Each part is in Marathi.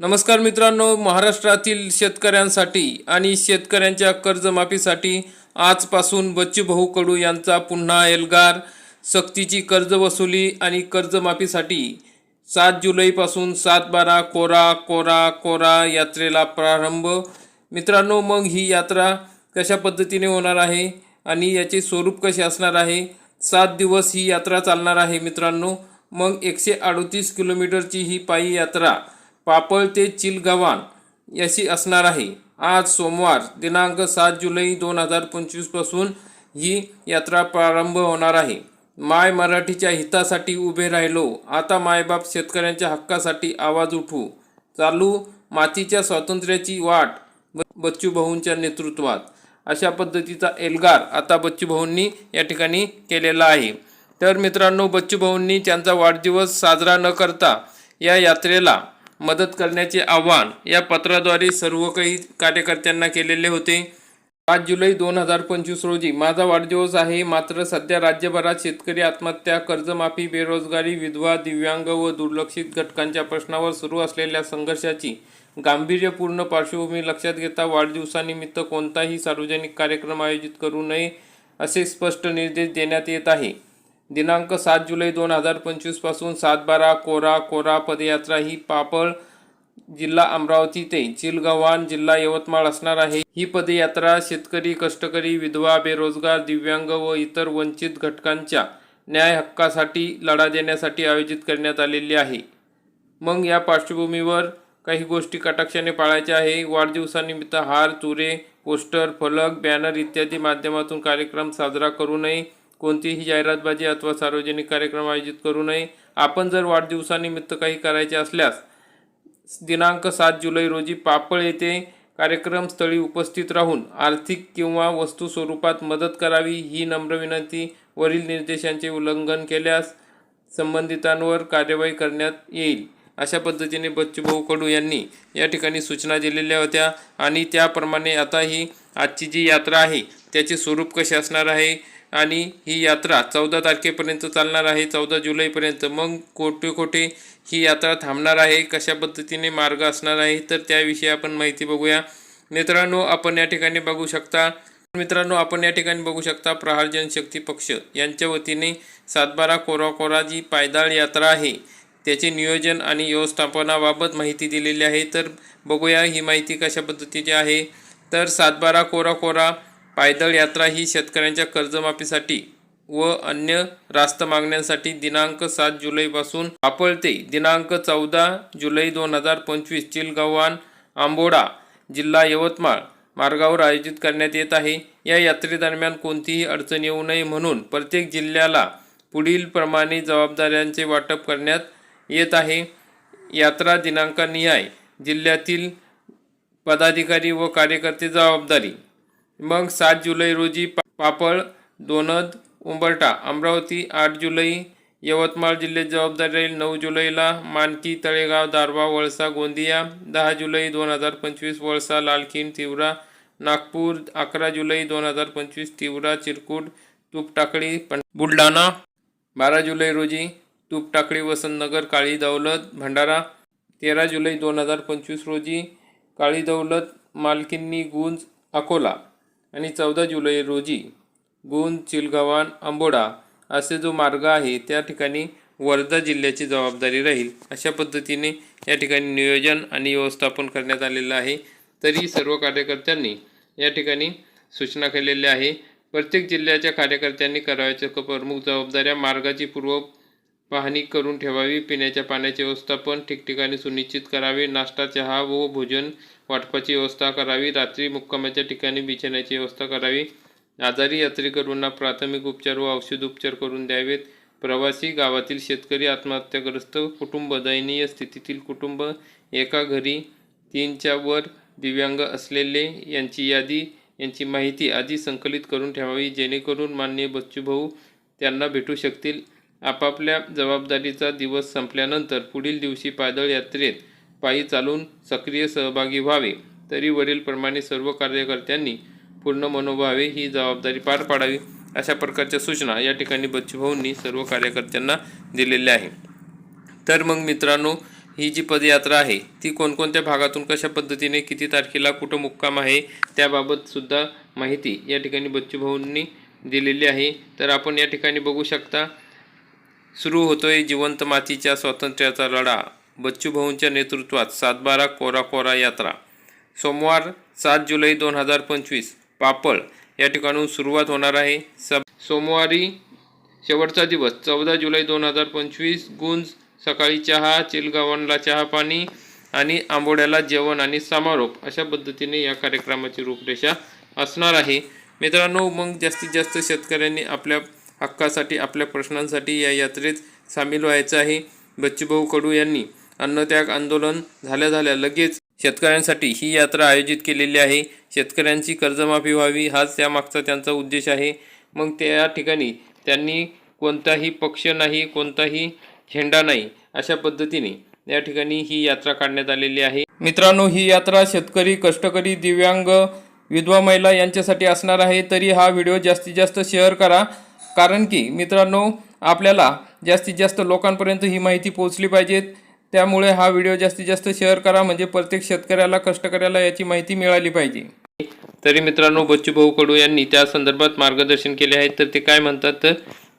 नमस्कार मित्रांनो महाराष्ट्रातील शेतकऱ्यांसाठी आणि शेतकऱ्यांच्या कर्जमाफीसाठी आजपासून बच्चूभाऊ कडू यांचा पुन्हा एल्गार. सक्तीची कर्ज वसुली आणि कर्जमाफीसाठी सात जुलैपासून सात बारा कोरा कोरा कोरा यात्रेला प्रारंभ. मित्रांनो मग ही यात्रा कशा पद्धतीने होणार आहे आणि याचे स्वरूप कसे असणार आहे? सात दिवस ही यात्रा चालणार आहे मित्रांनो. मग एकशे अडोतीस किलोमीटरची ही पायी यात्रा पापळ ते चिलगव्हाण याशी असणार आहे. आज सोमवार दिनांक सात जुलै दोन हजार पंचवीसपासून ही यात्रा प्रारंभ होणार आहे. माय मराठीच्या हितासाठी उभे राहिलो. आता मायबाप शेतकऱ्यांच्या हक्कासाठी आवाज उठवू चालू मातीच्या स्वातंत्र्याची वाट ब- बच्चू भाऊंच्या नेतृत्वात. अशा पद्धतीचा एल्गार आता बच्चू भाऊंनी या ठिकाणी केलेला आहे. तर मित्रांनो बच्चू भाऊंनी त्यांचा वाढदिवस साजरा न करता या यात्रेला मदत करण्याचे आवाहन या पत्राद्वारे सर्व काही कार्यकर्त्यांना केलेले होते. पाच जुलै दोन हजार पंचवीस रोजी माझा वाढदिवस आहे. मात्र सध्या राज्यभरात शेतकरी आत्महत्या कर्जमाफी बेरोजगारी विधवा दिव्यांग व दुर्लक्षित घटकांच्या प्रश्नावर सुरू असलेल्या संघर्षाची गांभीर्यपूर्ण पार्श्वभूमी लक्षात घेता वाढदिवसानिमित्त कोणताही सार्वजनिक कार्यक्रम आयोजित करू नये असे स्पष्ट निर्देश देण्यात येत आहे. दिनांक सात जुलै दोन हजार पंचवीसपासून सातबारा कोरा कोरा पदयात्रा ही पापळ जिल्हा अमरावती ते चिलगव्हाण जिल्हा यवतमाळ असणार आहे. ही पदयात्रा शेतकरी कष्टकरी विधवा बेरोजगार दिव्यांग व इतर वंचित घटकांच्या न्याय हक्कासाठी लढा देण्यासाठी आयोजित करण्यात आलेली आहे. मग या पार्श्वभूमीवर काही गोष्टी कटाक्षाने पाळायच्या आहे. वाढदिवसानिमित्त हार तुरे पोस्टर फलक बॅनर इत्यादी माध्यमातून कार्यक्रम साजरा करू नये. कोणतीही जाहिरातबाजी अथवा सार्वजनिक कार्यक्रम आयोजित करू नये. आपण जर वाढदिवसानिमित्त काही करायचे असल्यास दिनांक सात जुलै रोजी पापळ येथे कार्यक्रमस्थळी उपस्थित राहून आर्थिक किंवा वस्तू स्वरूपात मदत करावी ही नम्र विनंती वरील निर्देशांचे उल्लंघन केल्यास संबंधितांवर कार्यवाही करण्यात येईल. अशा पद्धतीने बच्चूभाऊ कडू यांनी या ठिकाणी सूचना दिलेल्या होत्या आणि त्याप्रमाणे आता ही आजची जी यात्रा आहे त्याचे स्वरूप कसे असणार आहे आणि ही यात्रा चौदा तारखेपर्यंत चालणार आहे चौदा जुलैपर्यंत. मग कोठे कोठे ही यात्रा थांबणार आहे कशा पद्धतीने मार्ग असणार आहे तर त्याविषयी आपण माहिती बघूया. मित्रांनो आपण या ठिकाणी बघू शकता मित्रांनो आपण या ठिकाणी बघू शकता प्रहार जनशक्ती पक्ष. यांच्या वतीने सातबारा कोरा कोरा जी पायदाळ यात्रा आहे. त्याचे नियोजन आणि व्यवस्थापनाबाबत माहिती दिलेली आहे. तर बघूया ही माहिती कशा पद्धतीची आहे. तर सातबारा कोरा कोरा पायदळ यात्रा ही शेतकऱ्यांच्या कर्जमाफीसाठी व अन्य रास्त मागण्यांसाठी दिनांक सात जुलैपासून आपळते दिनांक चौदा जुलै दोन हजार पंचवीस चिलगव्हाण आंबोडा जिल्हा यवतमाळ मार्गावर आयोजित करण्यात येत आहे. या यात्रेदरम्यान कोणतीही अडचण येऊ नये म्हणून प्रत्येक जिल्ह्याला पुढील प्रमाणे जबाबदाऱ्यांचे वाटप करण्यात येत आहे. यात्रा दिनांकानिहाय जिल्ह्यातील पदाधिकारी व कार्यकर्ते जबाबदारी मग सात जुलै रोजी पा- पापळ दोनद उंबरटा अमरावती आठ जुलै यवतमाळ जिल्ह्यात जबाबदारी राहील. नऊ जुलैला मानकी तळेगाव दारवा वळसा गोंदिया दहा जुलै दोन हजार पंचवीस वळसा लालखिंड तिवरा नागपूर अकरा जुलै दोन हजार पंचवीस तिवरा चिरकूट तुपटाकळी पण बुलढाणा बारा जुलै रोजी तुपटाकळी वसंतनगर काळी दौलत भंडारा तेरा जुलै दोन हजार पंचवीस रोजी काळी दौलत मालकिन्नी गुंज अकोला. आणि चौदा जुलै रोजी गुण चिलगावान आंबोडा असे जो मार्ग आहे त्या ठिकाणी वर्धा जिल्ह्याची जबाबदारी राहील. अशा पद्धतीने या ठिकाणी नियोजन आणि व्यवस्थापन करण्यात आलेलं आहे. तरी सर्व कार्यकर्त्यांनी या ठिकाणी सूचना केलेल्या आहे. प्रत्येक जिल्ह्याच्या कार्यकर्त्यांनी करावयाच्या प्रमुख जबाबदाऱ्या मार्गाची पूर्व पाहणी करून ठेवावी. पिण्याच्या पाण्याचे व्यवस्थापन ठिकठिकाणी सुनिश्चित करावे. नाश्ता चहा व भोजन वाटपाची व्यवस्था करावी. रात्री मुक्कामाच्या ठिकाणी बिछाण्याची व्यवस्था करावी. आजारी यात्रेकरूंना प्राथमिक उपचार व औषध उपचार करून द्यावेत. प्रवासी गावातील शेतकरी आत्महत्याग्रस्त कुटुंब दयनीय स्थितीतील कुटुंब एका घरी तीनच्या वर दिव्यांग असलेले यांची यादी यांची माहिती आधी संकलित करून ठेवावी. जेणेकरून माननीय बच्चूभाऊ त्यांना भेटू शकतील. आपापल्या जबाबदारीचा दिवस संपल्यानंतर पुढील दिवशी पायदळ यात्रेत पायी चालून सक्रिय सहभागी व्हावे. तरी वरीलप्रमाणे सर्व कार्यकर्त्यांनी पूर्ण मनोभावे ही जबाबदारी पार पाडावी अशा प्रकारच्या सूचना या ठिकाणी बच्चूभाऊंनी सर्व कार्यकर्त्यांना दिलेल्या आहे तर मग मित्रांनो ही जी पदयात्रा आहे ती कोणकोणत्या भागातून कशा पद्धतीने किती तारखेला कुठं मुक्काम आहे त्याबाबतसुद्धा माहिती या ठिकाणी बच्चूभाऊंनी दिलेली आहे. तर आपण या ठिकाणी बघू शकता सुरू होतोय जिवंत मातीच्या स्वातंत्र्याचा लढा. बच्चूभाऊंच्या नेतृत्वात सातबारा कोरा कोरा यात्रा. सोमवार सात जुलै दोन हजार पंचवीस पापळ या ठिकाणून सुरुवात होणार आहे. सब सोमवारी शेवटचा दिवस चौदा जुलै दोन हजार पंचवीस गुंज सकाळी चहा चिलगावनला चहा पाणी आणि आंबोड्याला जेवण आणि समारोप अशा पद्धतीने या कार्यक्रमाची रूपरेषा असणार आहे. मित्रांनो मग जास्तीत जास्त शेतकऱ्यांनी आपल्या हक्कासाठी आपल्या प्रश्नांसाठी या यात्रेत सामील व्हायचं आहे. बच्चूभाऊ कडू यांनी अन्नत्याग आंदोलन झाल्या झाल्या लगेच शेतकऱ्यांसाठी ही यात्रा आयोजित केलेली आहे. शेतकऱ्यांची कर्जमाफी व्हावी हाच त्यामागचा त्यांचा उद्देश आहे. मग त्या ठिकाणी त्यांनी कोणताही पक्ष नाही कोणताही झेंडा नाही अशा पद्धतीने या ठिकाणी ही यात्रा काढण्यात आलेली आहे. मित्रांनो ही यात्रा शेतकरी कष्टकरी दिव्यांग विधवा महिला यांच्यासाठी असणार आहे. तरी हा व्हिडिओ जास्तीत जास्त शेअर करा. कारण की मित्रांनो आपल्याला जास्तीत जास्त लोकांपर्यंत ही माहिती पोहोचली पाहिजे. त्यामुळे हा व्हिडिओ जास्तीत जास्त शेअर करा म्हणजे प्रत्येक शेतकऱ्याला कष्टकऱ्याला याची माहिती मिळाली पाहिजे. तरी मित्रांनो बच्चू भाऊ कडू यांनी त्या संदर्भात मार्गदर्शन केले आहे. तर ते काय म्हणतात तर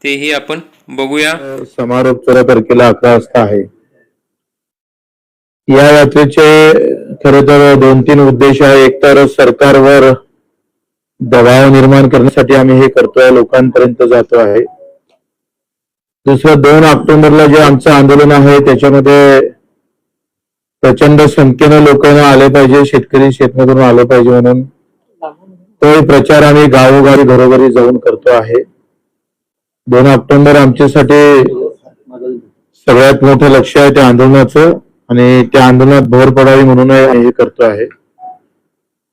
तेही आपण बघूया. समारोप चौदा तारखेला अकरा वाजता आहे. या यात्रेचे खर तर दोन तीन उद्देश आहे एक तर सरकारवर दबाव निर्माण करण्यासाठी आम्ही हे करतोय लोकांपर्यंत जातो आहे. दुसरं दोन ऑक्टोबरला जे आमचं आंदोलन आहे त्याच्यामध्ये प्रचंड संख्येनं लोकांना आले पाहिजे शेतकरी शेतमधून आले पाहिजे म्हणून. तो प्रचार आम्ही गावोगावी घरोघरी जाऊन करतो आहे. दोन ऑक्टोबर आमच्यासाठी सगळ्यात मोठं लक्ष आहे त्या आंदोलनाचं आणि त्या आंदोलनात भर पडावी म्हणून हे करतो आहे.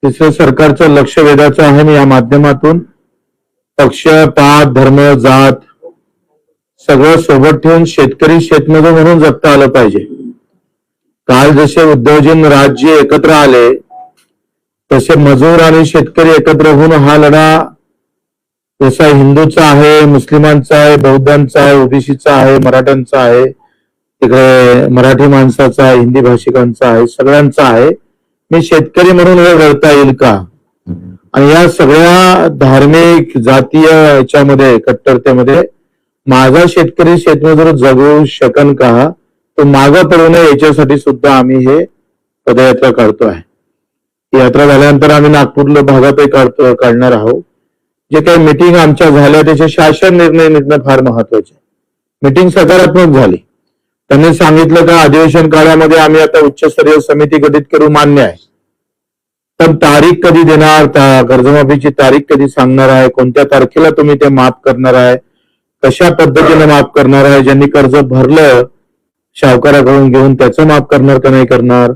तिसरं सरकारचं लक्ष वेधाचं आहे आणि या माध्यमातून पक्ष पात धर्म जात सगळं सोबत ठेवून शेतकरी शेतमजूर म्हणून जगता आलं पाहिजे. काल जसे उद्योजन राज्य एकत्र आले तसे मजूर आणि शेतकरी एकत्र होऊन हा लढा जसा हिंदूचा आहे मुस्लिमांचा आहे बौद्धांचा आहे ओबीसीचा आहे मराठ्यांचा आहे तिकडे मराठी माणसाचा आहे हिंदी भाषिकांचा आहे सगळ्यांचा आहे. मी शेतकरी म्हणून हे घडता येईल का? आणि या सगळ्या धार्मिक जातीय याच्यामध्ये कट्टरतेमध्ये माझा शेतकरी शेतमजूर जगू शकन का? तो मागं पडू नये याच्यासाठी सुद्धा आम्ही हे पदयात्रा काढतो आहे. यात्रा झाल्यानंतर आम्ही नागपूरला भागातही काढतो काढणार आहोत. जे काही मिटिंग आमच्या झाल्या त्याचे शासन निर्णय निघणं फार महत्त्वाचे मिटिंग सकारात्मक झाली. त्यांनी सांगितलं का अधिवेशन काळामध्ये आम्ही आता उच्चस्तरीय समिती गठीत करू मान्य आहे. पण तारीख कधी देणार? कर्जमाफीची तारीख कधी सांगणार आहे? कोणत्या तारखेला तुम्ही ते माफ करणार आहे? कशा पद्धतीने माफ करणार आहे? ज्यांनी कर्ज भरलं सावकाराकडून घेऊन त्याचं माफ करणार का नाही करणार?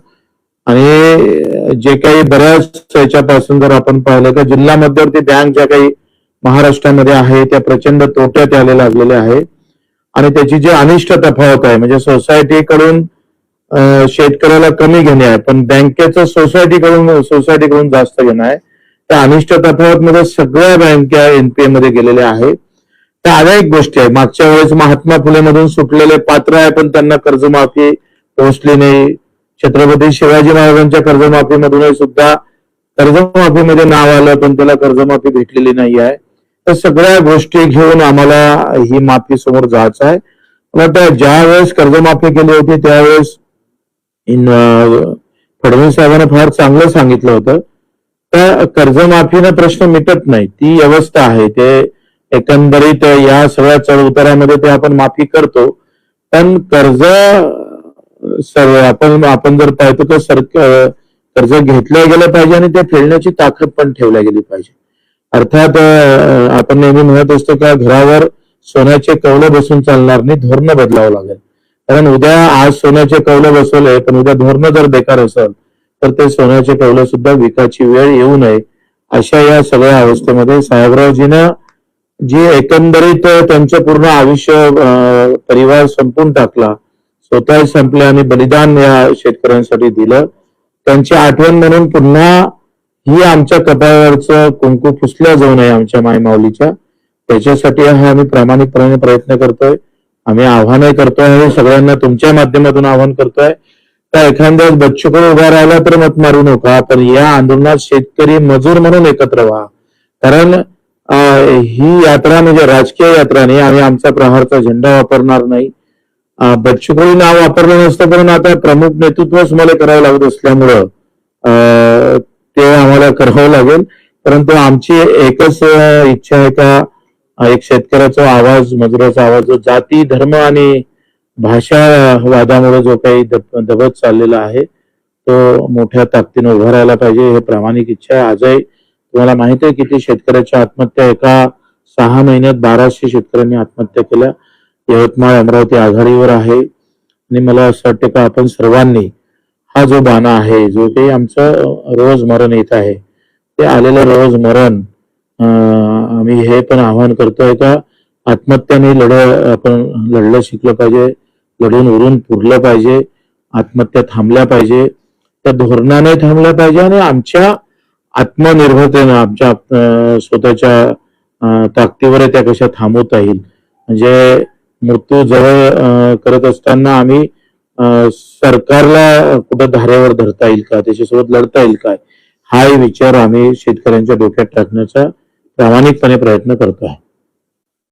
आणि जे काही बऱ्याच याच्यापासून जर आपण पाहिलं तर जिल्हा मध्यवर्ती बँक ज्या काही महाराष्ट्रामध्ये आहे त्या प्रचंड तोट्यात यायला लागलेल्या आहे आणि त्याची जी अनिष्ट तफावत आहे म्हणजे सोसायटीकडून कडून शेतकऱ्याला कमी घेणे आहे. पण बँकेचं सोसायटीकडून सोसायटीकडून जास्त घेणं आहे. त्या अनिष्ट तफावतमध्ये सगळ्या बँका एनपीए मध्ये गेलेल्या आहेत. त्या अनेक गोष्टी आहे. मागच्या वेळेस महात्मा फुले मधून सुटलेले पात्र आहे पण त्यांना कर्जमाफी पोहोचली नाही. छत्रपती शिवाजी महाराजांच्या कर्जमाफीमधूनही सुद्धा कर्जमाफीमध्ये नाव आलं पण त्याला कर्जमाफी भेटलेली नाही आहे. तर सगळ्या गोष्टी घेऊन आम्हाला ही माफी समोर जायचं आहे. मला वाटतं ज्या वेळेस कर्जमाफी केली होती त्यावेळेस फडणवीस साहेबांना फार चांगलं सांगितलं होतं. त्या कर्जमाफीनं प्रश्न मिटत नाही. ती व्यवस्था आहे. ते एकंदरीत या सगळ्या चढउतारामध्ये ते आपण माफी करतो. पण कर्ज आपण आपण जर पाहतो तर सर कर्ज घेतलं गेलं पाहिजे आणि ते फेडण्याची ताकद पण ठेवल्या गेली पाहिजे. अर्थात आपण नेहमी म्हणत असतो का घरावर सोन्याचे कवलं बसून चालणार नाही धोरणं बदलावं लागेल. कारण उद्या आज सोन्याचे कौलं बसवले पण उद्या धोरणं जर बेकार असेल तर ते सोन्याचे कौलं सुद्धा विकायची वेळ येऊ नये अशा या सगळ्या अवस्थेमध्ये साहेबरावजीनं जी एकंदरीत त्यांचं पूर्ण आयुष्य परिवार संपून टाकला स्वतः संपले आणि बलिदान या शेतकऱ्यांसाठी दिलं त्यांची आठवण म्हणून पुन्हा ही आमच्या कपाळावरचं कुंकू पुसल्या जाऊ नये आमच्या मायमाऊलीच्या. त्याच्यासाठी हा आम्ही प्रामाणिकपणे प्रयत्न करतोय. आम्ही आव्हानही करतोय आणि सगळ्यांना तुमच्या माध्यमातून आव्हान करतोय. तर एखाद्या बच्चूकडे उभा राहिला तर मत मारू नका पण या आंदोलनात शेतकरी मजूर म्हणून एकत्र व्हा. कारण ही यात्रा म्हणजे राजकीय यात्रा नाही आम्ही आमचा प्रहारचा झेंडा वापरणार नाही. अं, नाव वापरलं नसतं पण आता प्रमुख नेतृत्वच मला करावं लागत असल्यामुळं ते आम्हाला करावं लागेल. परंतु आमची एकच इच्छा आहे का एक शेतकऱ्याचा आवाज मजुराचा आवाज जो जाती धर्म आणि भाषा वादामुळे जो काही दब- दबत चाललेला आहे तो मोठ्या ताकदीने उभा राहायला पाहिजे हे प्रामाणिक इच्छा आहे. आजही तुम्हाला माहीत आहे किती शेतकऱ्याच्या आत्महत्या एका सहा महिन्यात बाराशे शेतकऱ्यांनी आत्महत्या केल्या. यवतमाळ अमरावती आघाडीवर आहे. आणि मला असं वाटतं का आपण सर्वांनी हा जो बाणा आहे जो काही आमचं रोज मरण येत आहे ते आलेलं रोज मरण आम्ही हे पण आव्हान करतोय का आत्महत्याने लढ आपण लढलं शिकलं पाहिजे लढून उरून पुरलं पाहिजे आत्महत्या थांबल्या पाहिजे त्या धोरणाने थांबल्या पाहिजे आणि आमच्या आत्मनिर्भरतेनं आमच्या स्वतःच्या ताकदीवर त्या कशा थांबवता येईल. म्हणजे मृत्यू जवळ करत असताना आम्ही अं, सरकारला कुठं धारेवर धरता येईल का त्याच्यासोबत लढता येईल काय हाही विचार आम्ही शेतकऱ्यांच्या डोक्यात टाकण्याचा प्रामाणिकपणे प्रयत्न करतो आहे